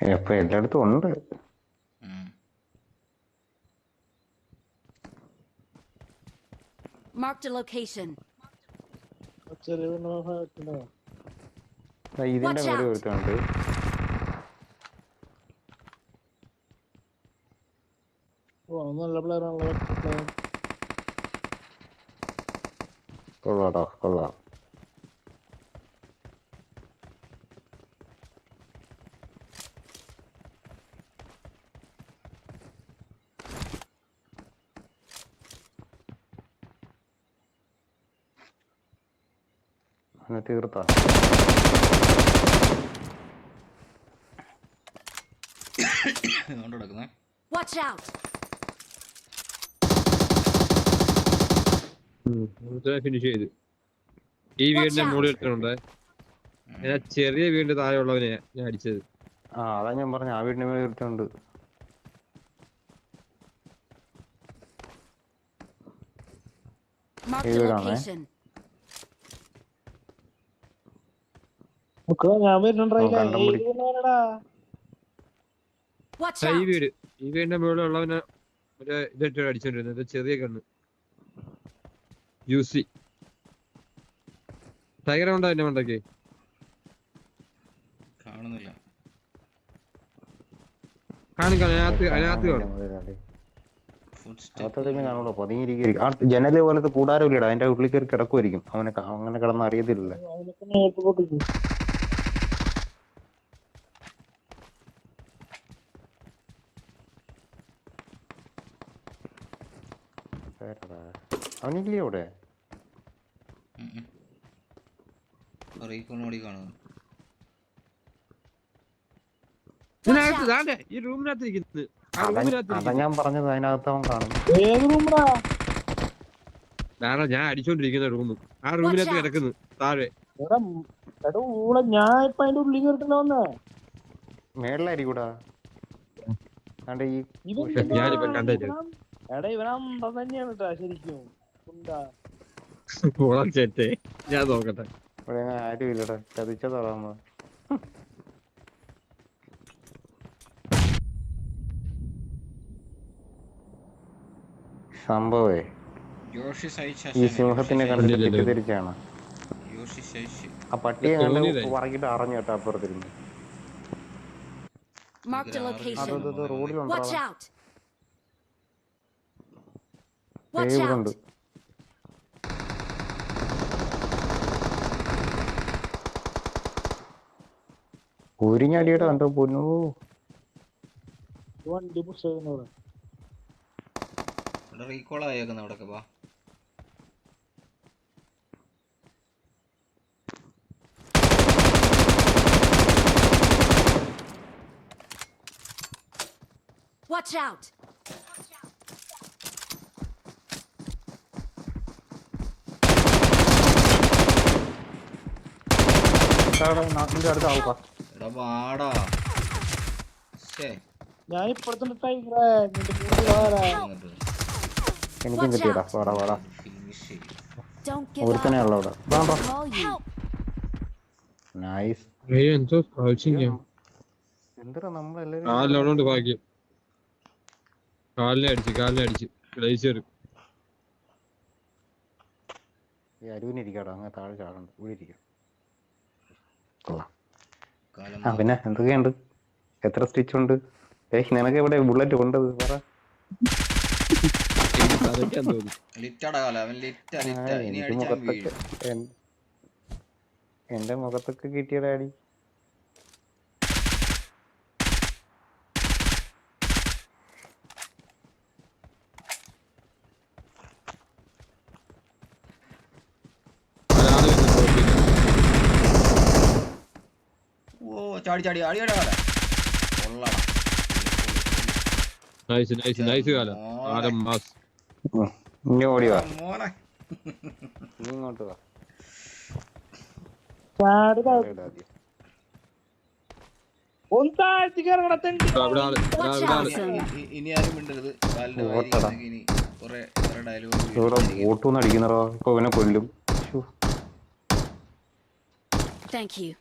ഇപ്പൊ എല്ലായിടത്തും ഉണ്ട്. Marked a location. ഇതിന്റെ മേലെ ഒരുത്തുണ്ട് ഓ നല്ല പ്ലെയർ ആണല്ലോ. കൊള്ളാട്ടോ കൊള്ളാം. അങ്ങനെ തീർത്താ! ഫിനിഷ് ചെയ്ത്. ഈ വീടിന്റെ. മുകളിൽ എടുത്തിട്ടുണ്ട് ഞാൻ ചെറിയ വീടിന്റെ താഴെയുള്ളവനെ ഞാൻ അടിച്ചത്. ആ അതാ ഞാൻ പറഞ്ഞ ആ വീടിന്റെ മേലെ ഇട്ടുണ്ട് ഈ a ഞാൻ വരുന്നുണ്ടായില്ല ഓ, കണ്ടും പിടി. Watch ആ, ഈ out! വീട് ഈ വീടിന്റെ മുകളിലുള്ളവനെ മറ്റേ ഇതിട്ട് അടിച്ചോണ്ടിരുന്നത് ചെറിയ കണ്ണ് യൂസി ടൈഗർ ഉണ്ടോ എന്നെ മണ്ടക്ക് കാണുന്നില്ല. കാണും കാണും. അതിനകത്ത് അതിനകത്ത് കാണും. ഫുഡ് അകത്തോട്ടൊന്നും കാണുള്ളൂ പതുങ്ങിയിരിക്കും. ജനൽ പോലത്തെ കൂടാരം ഇല്ലടാ അതിന്റെ ഉള്ളിൽ കയറി കിടക്കുമായിരിക്കും അവനെ അങ്ങനെ കിടന്ന് അറിയത്തില്ല പൊട്ടിച്ചു അവനില്ലേ അവിടെ റീക്കോണോടി കാണുന്നു. ഈ റൂമിനകത്ത് ഇരിക്കുന്നത് ആ അതാ ഞാൻ പറഞ്ഞത് അതിനകത്ത് അവൻ കാണും. ഏത് റൂമിടാ കാരണം ഞാൻ അടിച്ചോണ്ടിരിക്കുന്ന റൂം ആ റൂമിനകത്ത് കിടക്കുന്നു താഴെ. ഞാൻ ഇപ്പൊ അതിന്റെ ഉള്ളിൽ കയറിട്ടുണ്ടോ വന്നേ. മേളിലായിരിക്കൂടാ. ഈ ഞാനിപ്പോ കണ്ടേച്ചു. എടാ ഇവൻ അന്തം തന്നെയാണ് കേട്ടാ ശരിക്കും. ഞാൻ നോക്കട്ടെ. ഇവിടെ ആരും ഇല്ലടാ ചതിച്ചതാവുമ്പോ സംഭവേ യോഷി സൈച്ച് ഈ സിംഹത്തിനെ കണ്ടിട്ട് തിരിച്ചാണ്. തെറ്റിദ്ധരിച്ചാണ് യോഷി ആ പട്ടിയെ പറഞ്ഞിട്ട് കണ്ട് തോന്നിയതായി. പറക്കിട്ട് അറിഞ്ഞു കേട്ടോ അപ്പുറത്തിരുന്ന്. Marked a റോഡിലുണ്ടോ out! Watch ഇവിടെ ഉണ്ട് out! ഉരിഞ്ഞടിയുടെ കണ്ടോ പൊന്നു വണ്ടി പുഷ് ഇവിടെ റീകോൾ ആയേക്കുന്ന അവിടെ വാ Watch out! നാട്ടിന്റെ അടുത്ത് ആൾക്കാ എടാ വാടാ. ശേ ഞാൻ ഇപ്പഴത്തെ ടൈഗറെ നിന്റെ കൂടെ വാടാ. എനിക്കും കിട്ടിയടാ. വാടാ വാടാ. ഫിനിഷ് Don't give ഒരുത്തനെ up. ഉള്ള അവിടെ. വേണ്ട Call you. നൈസ് ഏയ് എന്തോ കഴിച്ചില്ല എന്താ നമ്മളെല്ലാരും കാലിലോണ്ട് ഭാഗ്യം. കാലിനെ അടിച്ച് കാലിനെ അടിച്ച്. ഗ്ലേസിയർ ഈ അരുവിനിരിക്കാടോ അങ്ങനെ താഴെ ചാടണ്ട. ഇവിടെ ഇരിക്കാം. ആ പിന്നെ എന്തൊക്കെയുണ്ട്? എത്ര സ്റ്റിച്ച് ഉണ്ട് ഏയ് നിനക്ക് ഇവിടെ ബുള്ളറ്റ് കൊണ്ടത്? പറ. ലിറ്റാടാ കാലം അവൻ ലിറ്റ ആ, ലിറ്റ ഇനി അടിച്ചാൽ മുഖത്തൊക്കെ വീഴും. എൻ- എന്റെ മുഖത്തൊക്കെ കിട്ടിയടാ ചാടി ചാടി അടിയടാ കാല കൊള്ളാടാ നൈസ് നൈസ് നൈസ് കാലം. ആരം മാസ്. ഉം. ഇനി ഓടി വാ. മോനെ. നീ ഇങ്ങോട്ട് വാ. ചാടി! ഇനി- ഇ- ഇനി ആരും മിണ്ടരുത്. കാലിന്റെ വാരി ഓട്ടടാ. ഇനി കുറെ കുറെ ഡയലോഗ് ഇവിടെ അടിക്കുന്നറോ ഇപ്പൊ ഇവനെ കൊല്ലും. Thank Thank you.